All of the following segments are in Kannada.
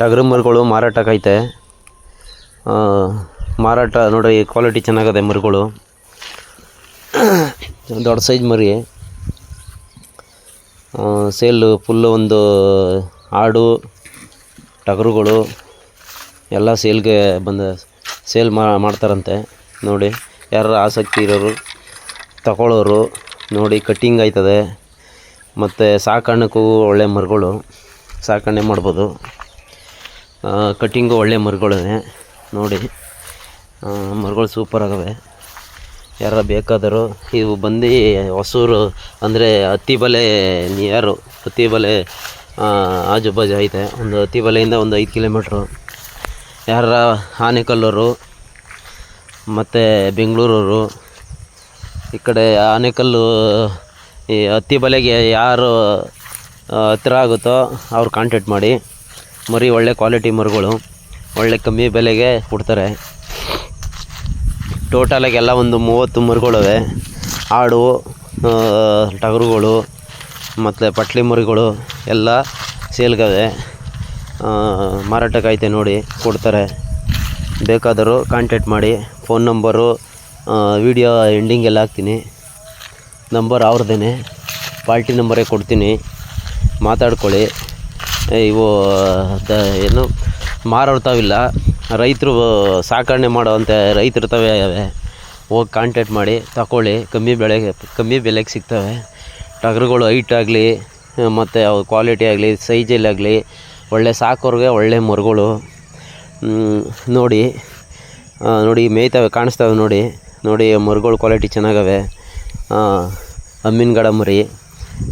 ಟಗರು ಮರಗಳು ಮಾರಾಟಕ್ಕೈತೆ ಮಾರಾಟ ನೋಡ್ರಿ ಕ್ವಾಲಿಟಿ ಚೆನ್ನಾಗದೆ ಮರಗಳು. ದೊಡ್ಡ ಸೈಜ್ ಮರಿ. ಸೇಲು ಫುಲ್ಲು ಒಂದು ಆಡು, ಟಗರುಗಳು, ಎಲ್ಲ ಸೇಲ್ಗೆ ಬಂದ ಸೇಲ್ ಮಾಡ್ತಾರಂತೆ. ನೋಡಿ, ಯಾರು ಆಸಕ್ತಿ ಇರೋರು ತಗೊಳ್ಳೋರು ನೋಡಿ ಕಟ್ಟಿಂಗ್ ಆಯ್ತದೆ. ಮತ್ತು ಸಾಕಾಣಕ್ಕೂ ಒಳ್ಳೆ ಮರಗಳು. ಸಾಕಣೆ ಮಾಡ್ಬೋದು. ಕಟ್ಟಿಂಗು ಒಳ್ಳೆ ಮರಗಳಿವೆ. ನೋಡಿ. ಮರಗಳು ಸೂಪರ್ ಆಗವೆ. ಯಾರು ಬೇಕಾದರೂ ಇವು ಬಂದು ಹೊಸೂರು ಅಂದರೆ ಹತ್ತಿ ಬಲೆ ನಿಯರು ಹತ್ತಿ ಬಲೆ ಆಜು ಬಾಜು ಐತೆ. ಒಂದು ಹತ್ತಿ ಬಲೆಯಿಂದ ಒಂದು ಐದು ಕಿಲೋಮೀಟ್ರು ಯಾರ ಆನೆಕಲ್ಲೂರು ಮತ್ತು ಬೆಂಗಳೂರವರು, ಈ ಕಡೆ ಆನೆಕಲ್ಲು, ಈ ಹತ್ತಿ ಬಲೆಗೆ ಯಾರು ಹತ್ತಿರ ಆಗುತ್ತೋ ಅವ್ರು ಕಾಂಟ್ಯಾಕ್ಟ್ ಮಾಡಿ. ಮರಿ ಒಳ್ಳೆ ಕ್ವಾಲಿಟಿ ಮರಿಗಳು, ಒಳ್ಳೆ ಕಮ್ಮಿ ಬೆಲೆಗೆ ಕೊಡ್ತಾರೆ. ಟೋಟಲಾಗಿ ಎಲ್ಲ ಒಂದು ಮೂವತ್ತು ಮರಿಗಳವೆ. ಆಡು ಟಗರುಗಳು, ಮತ್ತು ಪಟ್ಲಿ ಮರಿಗಳು ಎಲ್ಲ ಸೇಲ್ಗವೆ. ಮಾರಾಟಕ್ಕೈತೆ ನೋಡಿ ಕೊಡ್ತಾರೆ. ಬೇಕಾದರೂ ಕಾಂಟ್ಯಾಕ್ಟ್ ಮಾಡಿ ಫೋನ್ ನಂಬರು ವಿಡಿಯೋ ಎಂಡಿಂಗೆಲ್ಲ ಹಾಕ್ತೀನಿ. ನಂಬರ್ ಅವ್ರದ್ದೇ ಪಾರ್ಟಿ ನಂಬರೇ ಕೊಡ್ತೀನಿ. ಮಾತಾಡ್ಕೊಳ್ಳಿ. ಇವು, ದ, ಏನು ಮಾರೋರ್ತಾವಿಲ್ಲ ರೈತರು ಸಾಕಣೆ ಮಾಡೋವಂಥ ರೈತರು ಅವೆ. ಹೋಗಿ ಕಾಂಟ್ಯಾಕ್ಟ್ ಮಾಡಿ ತಗೊಳ್ಳಿ ಕಮ್ಮಿ ಬೆಳೆಗೆ ಕಮ್ಮಿ ಬೆಲೆಗೆ ಸಿಗ್ತವೆ. ಟಗರುಗಳು ಹೈಟ್ ಆಗಲಿ, ಮತ್ತು ಅವು ಕ್ವಾಲಿಟಿ ಆಗಲಿ ಸೈಜಲ್ಲಾಗಲಿ ಒಳ್ಳೆ ಸಾಕೋರಿಗೆ ಒಳ್ಳೆ ಮರುಗಳು. ನೋಡಿ ನೋಡಿ, ಮೇಯ್ತವೆ, ಕಾಣಿಸ್ತವೆ ನೋಡಿ. ನೋಡಿ, ಮರಗಳು ಕ್ವಾಲಿಟಿ ಚೆನ್ನಾಗವೆ. ಅಮ್ಮಿನ ಮರಿ,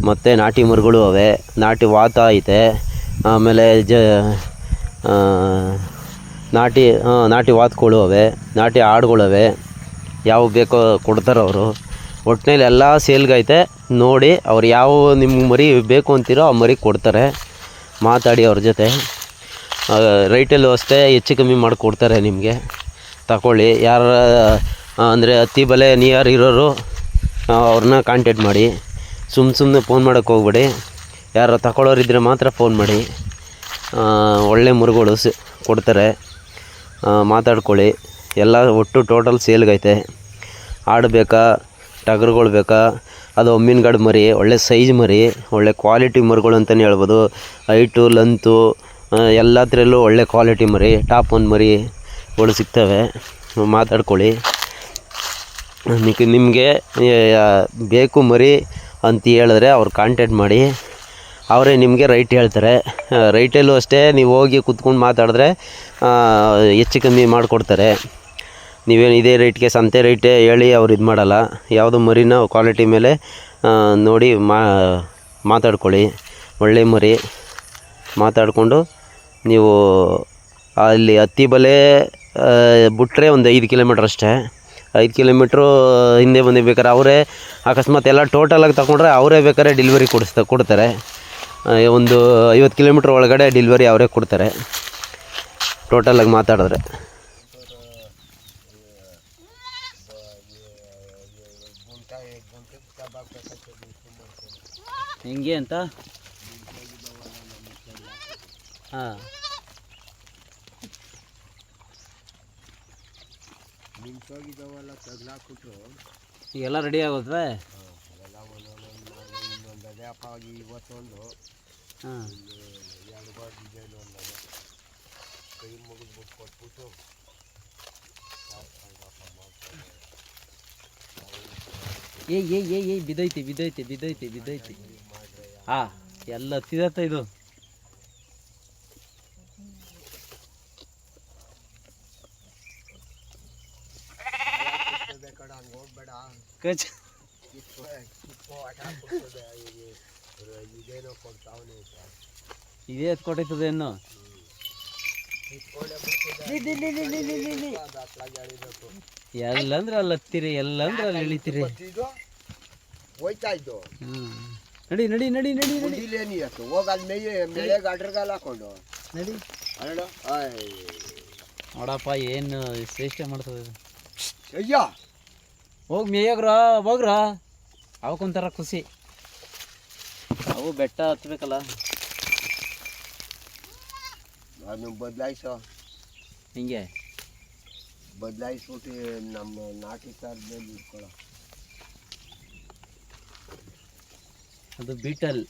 ಮತ್ತು ನಾಟಿ ಮರಗಳು ಅವೆ. ನಾಟಿ ವಾತ ಐತೆ. ಆಮೇಲೆ ಜ ನಾಟಿ ನಾಟಿ ವಾತ್ಗಳು ಅವೆ, ನಾಟಿ ಹಾಡುಗಳವೆ ಯಾವ ಬೇಕೋ ಕೊಡ್ತಾರೆ ಅವರು. ಒಟ್ಟಿನಲ್ಲಿ ಎಲ್ಲ ಸೇಲ್ಗೈತೆ, ನೋಡಿ ಅವ್ರು ಯಾವ ನಿಮ್ಗೆ ಮರಿ ಬೇಕು ಅಂತೀರೋ ಆ ಮರಿ ಕೊಡ್ತಾರೆ, ಮಾತಾಡಿ ಅವ್ರ ಜೊತೆ. ರೈಟಲ್ಲೂ ಅಷ್ಟೇ ಹೆಚ್ಚು ಕಮ್ಮಿ ಮಾಡಿಕೊಡ್ತಾರೆ ನಿಮಗೆ. ತಗೊಳ್ಳಿ ಯಾರ ಅಂದರೆ ಹತ್ತಿ ಬಲೆ ನಿಯರ್ ಇರೋರು ಅವ್ರನ್ನ ಕಾಂಟ್ಯಾಕ್ಟ್ ಮಾಡಿ. ಸುಮ್ಮ ಸುಮ್ಮನೆ ಫೋನ್ ಮಾಡೋಕ್ಕೆ ಹೋಗ್ಬೇಡಿ. ಯಾರು ತಗೊಳ್ಳೋರಿದ್ದರೆ ಮಾತ್ರ ಫೋನ್ ಮಾಡಿ. ಒಳ್ಳೆ ಮುರುಗಳು ಸಿ, ಕೊಡ್ತಾರೆ. ಮಾತಾಡ್ಕೊಳ್ಳಿ. ಎಲ್ಲ ಒಟ್ಟು ಟೋಟಲ್ ಸೇಲ್ಗೈತೆ ಆಡು ಬೇಕಾ, ಟಗರುಗಳು ಬೇಕಾ, ಅದು ಒಮ್ಮಿನಗಡು ಮರಿ, ಒಳ್ಳೆ ಸೈಜ್ ಮರಿ, ಒಳ್ಳೆ ಕ್ವಾಲಿಟಿ ಮರಿಗಳು ಅಂತಲೇ ಹೇಳ್ಬೋದು. ಹೈಟು ಲಂತು ಎಲ್ಲದರಲ್ಲೂ ಒಳ್ಳೆ ಕ್ವಾಲಿಟಿ ಮರಿ ಟಾಪ್ ಒನ್ ಮರಿಗಳು ಸಿಗ್ತವೆ. ಮಾತಾಡ್ಕೊಳ್ಳಿ. ನಿಮಗೆ ನಿಮಗೆ ಬೇಕು ಮರಿ ಅಂತ ಹೇಳಿದ್ರೆ ಅವ್ರು ಕಾಂಟ್ಯಾಕ್ಟ್ ಮಾಡಿ. ಅವರೇ ನಿಮಗೆ ರೈಟ್ ಹೇಳ್ತಾರೆ. ರೈಟಲ್ಲೂ ಅಷ್ಟೇ ನೀವು ಹೋಗಿ ಕುತ್ಕೊಂಡು ಮಾತಾಡಿದ್ರೆ ಹೆಚ್ಚು ಕಮ್ಮಿ ಮಾಡಿಕೊಡ್ತಾರೆ. ನೀವೇನು ಇದೇ ರೇಟ್ಗೆ ಸಂತೆ ರೇಟೇ ಹೇಳಿ ಅವ್ರು ಇದು ಮಾಡಲ್ಲ. ಯಾವುದು ಮರಿನ ಕ್ವಾಲಿಟಿ ಮೇಲೆ ನೋಡಿ ಮಾತಾಡ್ಕೊಳ್ಳಿ. ಒಳ್ಳೆ ಮರಿ. ಮಾತಾಡಿಕೊಂಡು ನೀವು ಅಲ್ಲಿ ಹತ್ತಿ ಬಲೆ ಬಿಟ್ಟರೆ ಒಂದು ಐದು ಕಿಲೋಮೀಟ್ರ್ ಅಷ್ಟೇ. ಐದು ಕಿಲೋಮೀಟ್ರು ಹಿಂದೆ ಬಂದು ಅವರೇ ಅಕಸ್ಮಾತ್ ಎಲ್ಲ ಟೋಟಲಾಗಿ ತಗೊಂಡ್ರೆ ಅವರೇ ಬೇಕಾದ್ರೆ ಡೆಲಿವರಿ ಕೊಡಿಸ್ತಾ, ಕೊಡ್ತಾರೆ. ಒಂದು ಐವತ್ತು ಕಿಲೋಮೀಟ್ರ್ ಒಳಗಡೆ ಡೆಲಿವರಿ ಅವರೇ ಕೊಡ್ತಾರೆ. ಟೋಟಲಾಗಿ ಮಾತಾಡಿದ್ರೆ. ಹಿಂಗೆ ಅಂತ? ಹಾಂ. ನಿಂತೋಗಿದ್ದಾವಲ್ಲ ತಗ್ಲಾಕ್ಬಿಟ್ರು ಈಗೆಲ್ಲ ರೆಡಿ ಆಗೋದ್ವೆ? ಇನ್ನೊಂದು ಆಗಿ ಇವತ್ತೊಂದು. ಹಾಂ. ಎರಡು ಬಾರ್ ಡಿಸೈನ್ ಒಂದು ಕೈ ಕೊಟ್ಬಿಟ್ಟು ಏ ಏ ಏ ಏ ಬಿದ್ದೈತಿ ಬಿದ್ದೈತಿ ಬಿದ್ದೈತಿ ಬಿದ್ದೈತಿ. ಹಾ ಎಲ್ಲ ಹತ್ತಿದತ್ತ ಇದು. ಕಚ್ ಇದೇ ಎತ್ಕೊಟ್ಟೈತದೆ ಇನ್ನು. ಎಲ್ಲಂದ್ರೆ ಅಲ್ಲಿ ಹತ್ತಿರಿ ಎಲ್ಲಂದ್ರೆ ಅಲ್ಲಿ ಇಳಿತೀರಿ. ಹೋಯ್ತಾ ಇದ್ದು ಹ್ಞೂ ನಡಿ ನಡಿ ನಡಿ ನಡಿ ನಡಿ. ಏನು ಅತ್ತು. ಹೋಗಿ ಅಲ್ಲಿ ಮೇಯ ಮೇಳೆ ಗಾಡ್ರಗಾಲ ಹಾಕೊಂಡು. ನಡಿ. ಅಲ್ಲ ಆಯ್. ನೋಡಪ್ಪ ಏನು ಶ್ರೇಷ್ಠ ಮಾಡ್ತದೆ ಅಯ್ಯೋ ಅಯ್ಯ! ಹೋಗಿ ಮೇಯಗ್ರ ಹೋಗ್ರ. ಅವಕ್ಕೊಂಥರ ಖುಷಿ. ಅವು ಬೆಟ್ಟ ಹತ್ಬೇಕಲ್ಲ. ನಾನು ಬದಲಾಯಿಸೋ? ಹಿಂಗೆ? ಬದಲಾಯಿಸ್ಬಿಟ್ಟು ನಮ್ಮ ನಾಟಿ ಮೇಲೆ ಇಟ್ಕೊಳ್ಳೋ. ಅದು ಬೀಟಲ್.